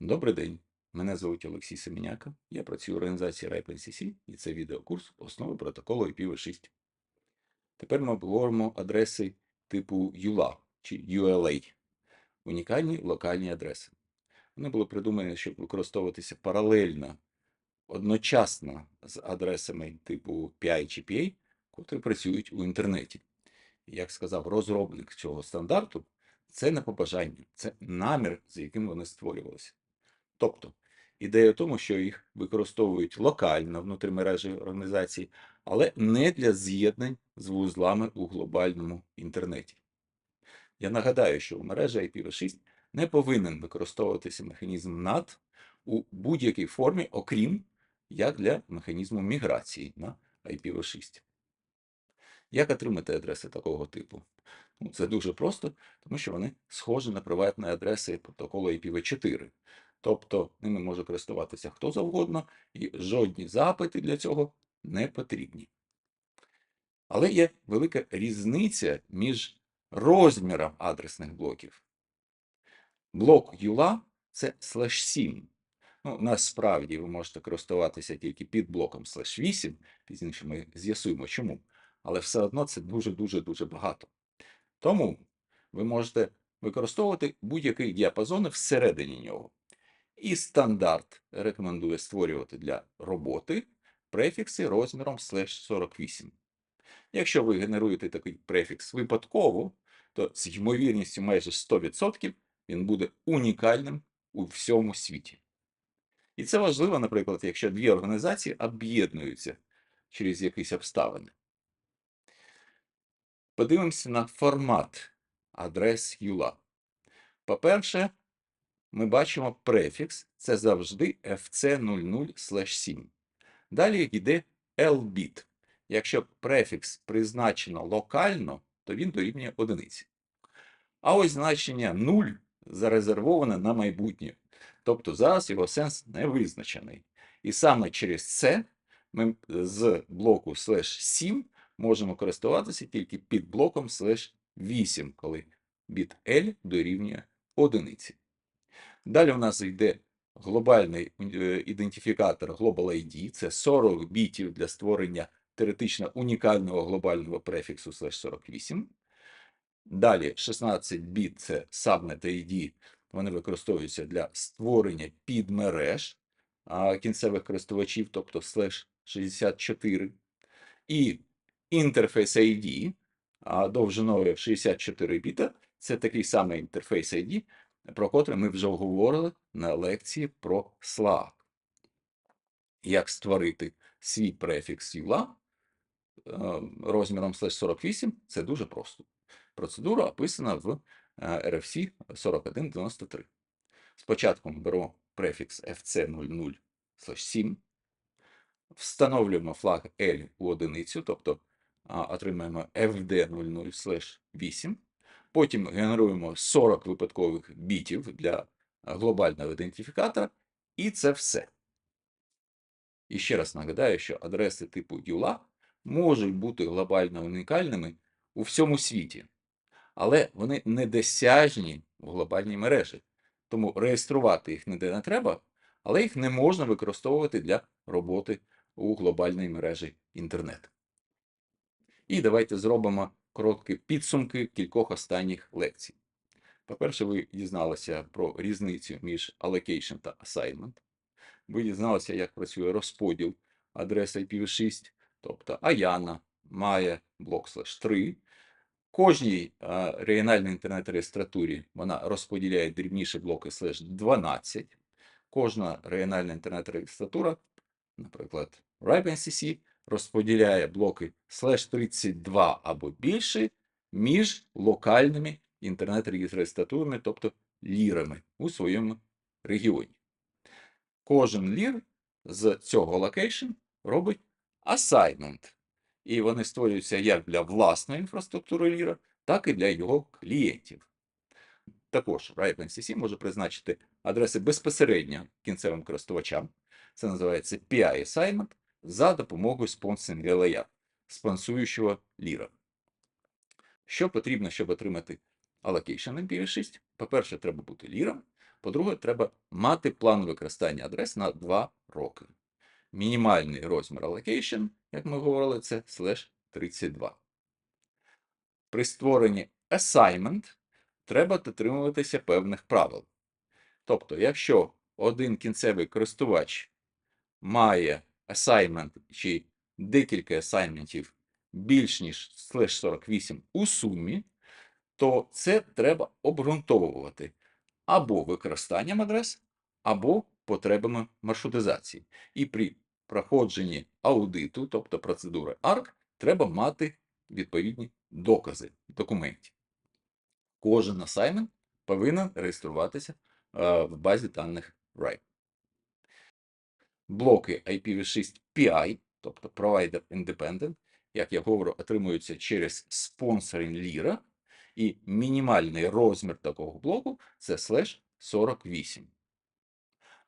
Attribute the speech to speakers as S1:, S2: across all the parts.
S1: Добрий день. Мене звуть Олексій Семеняка. Я працюю в організації RIPE-NCC і це відеокурс основи протоколу IPv6. Тепер ми обговоримо адреси типу ULA чи ULA унікальні локальні адреси. Вони були придумані, щоб використовуватися паралельно, одночасно з адресами типу PI чи PA, котрі працюють у інтернеті. Як сказав розробник цього стандарту, це не побажання, це намір, за яким вони створювалися. Тобто, ідея в тому, що їх використовують локально внутрі мережі організації, але не для з'єднань з вузлами у глобальному інтернеті. Я нагадаю, що у мережі IPv6 не повинен використовуватися механізм NAT у будь-якій формі, окрім як для механізму міграції на IPv6. Як отримати адреси такого типу? Ну, це дуже просто, тому що вони схожі на приватні адреси протоколу IPv4. Тобто ними може користуватися хто завгодно, і жодні запити для цього не потрібні. Але є велика різниця між розміром адресних блоків. Блок ULA – це слеш 7. Ну, насправді ви можете користуватися тільки під блоком слеш 8, пізніше ми з'ясуємо чому. Але все одно це дуже-дуже-дуже багато. Тому ви можете використовувати будь-який діапазон всередині нього. І стандарт рекомендує створювати для роботи префікси розміром слеш 48. Якщо ви генеруєте такий префікс випадково, то з ймовірністю майже 100% він буде унікальним у всьому світі. І це важливо, наприклад, якщо дві організації об'єднуються через якісь обставини. Подивимося на формат адрес ULA. По-перше, ми бачимо префікс, це завжди fc00/7. Далі йде lbit. Якщо префікс призначено локально, то він дорівнює одиниці. А ось значення 0 зарезервоване на майбутнє. Тобто зараз його сенс не визначений. І саме через це ми з блоку слеш 7 можемо користуватися тільки під блоком слеш 8, коли біт L дорівнює одиниці. Далі у нас йде глобальний е, ідентифікатор Global ID, це 40 бітів для створення теоретично унікального глобального префіксу slash 48. Далі 16 біт це Subnet ID, вони використовуються для створення підмереж кінцевих користувачів, тобто слеш 64. І інтерфейс ID довжиною 64 біта, це такий самий інтерфейс ID, про котрий ми вже говорили на лекції про Slack. Як створити свій префікс ULA е, розміром 48 це дуже просто. Процедура описана в е, RFC 4193. Спочатку беремо префікс fc00/7, встановлюємо флаг L у одиницю, тобто отримаємо fd00/8. Потім генеруємо 40 випадкових бітів для глобального ідентифікатора, і це все. І ще раз нагадаю, що адреси типу ULA можуть бути глобально унікальними у всьому світі, але вони недосяжні в глобальній мережі. Тому реєструвати їх ніде не треба, але їх не можна використовувати для роботи у глобальній мережі інтернет. І давайте зробимо короткі підсумки кількох останніх лекцій. По-перше, ви дізналися про різницю між allocation та assignment. Ви дізналися, як працює розподіл адреси IPv6, тобто AYANA має блок слеш 3. Кожній а, регіональній інтернет-реєстратурі вона розподіляє дрібніші блоки слеш 12. Кожна регіональна інтернет-реєстратура, наприклад, RIPE-NCC, розподіляє блоки слеш 32 або більше між локальними інтернет-реєстратурами, тобто лірами у своєму регіоні. Кожен лір з цього локейшн робить assignment. І вони створюються як для власної інфраструктури ліра, так і для його клієнтів. Також RIPE-NCC може призначити адреси безпосередньо кінцевим користувачам. Це називається PI assignment за допомогою спонсинг LAR, спонсуючого ліра. Що потрібно, щоб отримати allocation IPv6? По-перше, треба бути ліром, По-друге, треба мати план використання адрес на 2 роки. Мінімальний розмір allocation, як ми говорили, це слеш 32. При створенні assignment треба дотримуватися певних правил. Тобто, якщо один кінцевий користувач має assignment чи декілька асайнментів більш ніж слеш 48 у сумі, то це треба обґрунтовувати або використанням адрес, або потребами маршрутизації. І при проходженні аудиту, тобто процедури ARC, треба мати відповідні докази документів. Кожен асайнмент повинен реєструватися е, в базі даних RIPE. Блоки IPv6 PI, тобто Provider Independent, як я говорю, отримуються через спонсоринг Lira, і мінімальний розмір такого блоку це слеш 48.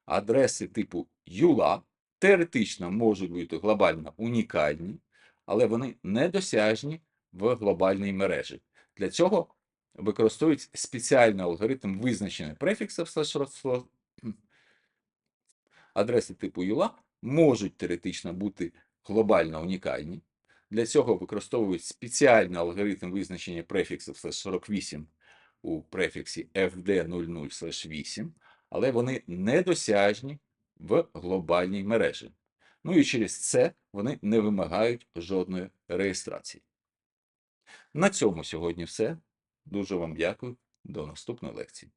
S1: Адреси типу EULA теоретично можуть бути глобально унікальні, але вони недосяжні в глобальній мережі. Для цього використовують спеціальний алгоритм визначення префіксів Адреси типу EULA можуть теоретично бути глобально унікальні. Для цього використовують спеціальний алгоритм визначення префіксів 48 у префіксі fd00/8, але вони недосяжні в глобальній мережі. Ну і через це вони не вимагають жодної реєстрації. На цьому сьогодні все. Дуже вам дякую. До наступної лекції.